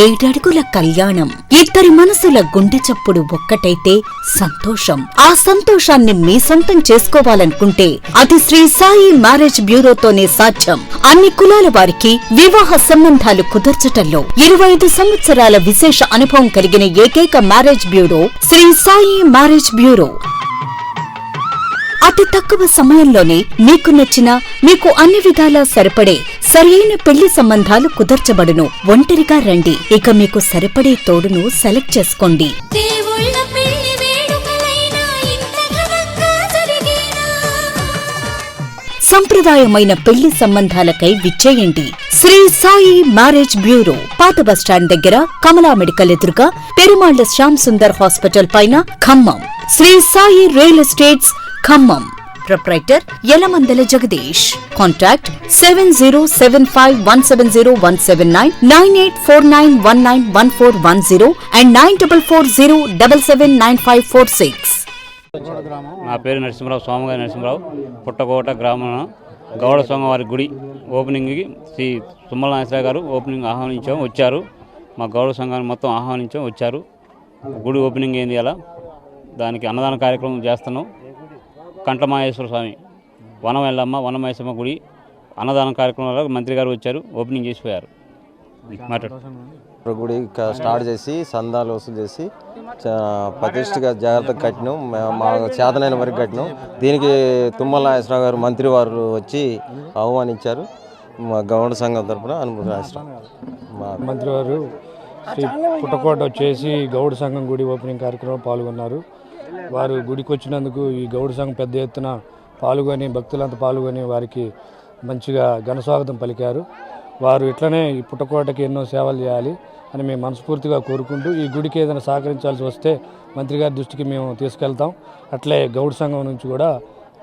ఏడడుగుల కళ్యాణం ఇద్దరి మనసుల గుండె చప్పుడు ఒక్కటైతే సంతోషం. ఆ సంతోషాన్ని మీ సొంతం చేసుకోవాలనుకుంటే అది శ్రీ సాయి మ్యారేజ్ బ్యూరోతోనే సాధ్యం. అన్ని కులాల వారికి వివాహ సంబంధాలు కుదర్చటంలో ఇరవై ఐదు సంవత్సరాల విశేష అనుభవం కలిగిన ఏకైక marriage bureau Shri Sai marriage bureau. అతి తక్కువ సమయంలోనే మీకు నచ్చిన మీకు అన్ని విధాలా సరిపడే సరియైన పెళ్ళి సంబంధాలు కుదర్చబడును. ఒంటరిగా రండి. ఇక మీకు సరిపడే తోడును సెలెక్ట్ చేసుకోండి. సంప్రదాయమైన పెళ్ళి సంబంధాలకై విచ్చేయండి. శ్రీ సాయి మ్యారేజ్ బ్యూరో పాత బస్టాండ్ దగ్గర కమలా మెడికల్ ఎదురుగా పెరుమాళ్ళ శ్యామ్ సుందర్ హాస్పిటల్ పైన Khammam. Shri Sai real estates Khammam. Proprietor Yalamandala Jagadish. Contact seven zero seven five one seven zero one seven nine nine eight four nine one nine one four one zero and nine double four zero double seven nine five four six నా పేరు నరసింహరావు స్వామిగారి నరసింహరావు పుట్టకోట గ్రామం గౌడ స్వామివారి గుడి ఓపెనింగ్కి శ్రీ తుమ్మల నాగేశ్వర గారు opening ఆహ్వానించాం వచ్చారు. మా గౌడ సంఘాన్ని మొత్తం ఆహ్వానించాం వచ్చారు. గుడి ఓపెనింగ్ ఏంది అలా? దానికి అన్నదాన కార్యక్రమం చేస్తున్నాం. కంఠమాహేశ్వర స్వామి వనం వెళ్ళమ్మ వనమహేశ్వరమ్మ గుడి అన్నదాన కార్యక్రమంలో మంత్రి గారు వచ్చారు ఓపెనింగ్ చేసిపోయారు. మాట్లాడు గుడి స్టార్ట్ చేసి సందాలు వసూలు చేసి ప్రతిష్ఠగా జాగ్రత్తగా కట్టినాం మే- చేతనైన వరకు కట్టినాం. దీనికి తుమ్మల నాగేశ్వరరావు గారు మంత్రి వారు వచ్చి ఆహ్వానించారు. మా గౌడ సంఘం తరపున అనుభవిస్తాం మా మంత్రివారు శ్రీ పుట్టకోట వచ్చేసి గౌడ సంఘం గుడి ఓపెనింగ్ కార్యక్రమంలో పాల్గొన్నారు. వారు గుడికి వచ్చినందుకు ఈ గౌడ సంఘం పెద్ద ఎత్తున పాల్గొని భక్తులంతా పాల్గొని వారికి మంచిగా ఘన స్వాగతం పలికారు. వారు ఇట్లనే ఈ పుట్టకోటకి ఎన్నో సేవలు చేయాలి అని మేము మనస్ఫూర్తిగా కోరుకుంటూ ఈ గుడికి ఏదైనా సహకరించాల్సి వస్తే మంత్రి గారి దృష్టికి మేము తీసుకెళ్తాం. అట్లే గౌడ సంఘం నుంచి కూడా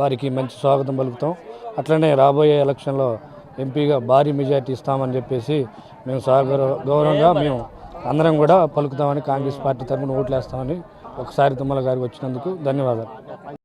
వారికి మంచి స్వాగతం పలుకుతాం. అట్లనే రాబోయే ఎలక్షన్లో ఎంపీగా భారీ మెజార్టీ ఇస్తామని చెప్పేసి మేము సాగర గౌరవంగా మేము అందరం కూడా పలుకుతామని కాంగ్రెస్ పార్టీ తరఫున ఓట్లేస్తామని ఒకసారి తుమ్మల గారికి వచ్చినందుకు ధన్యవాదాలు.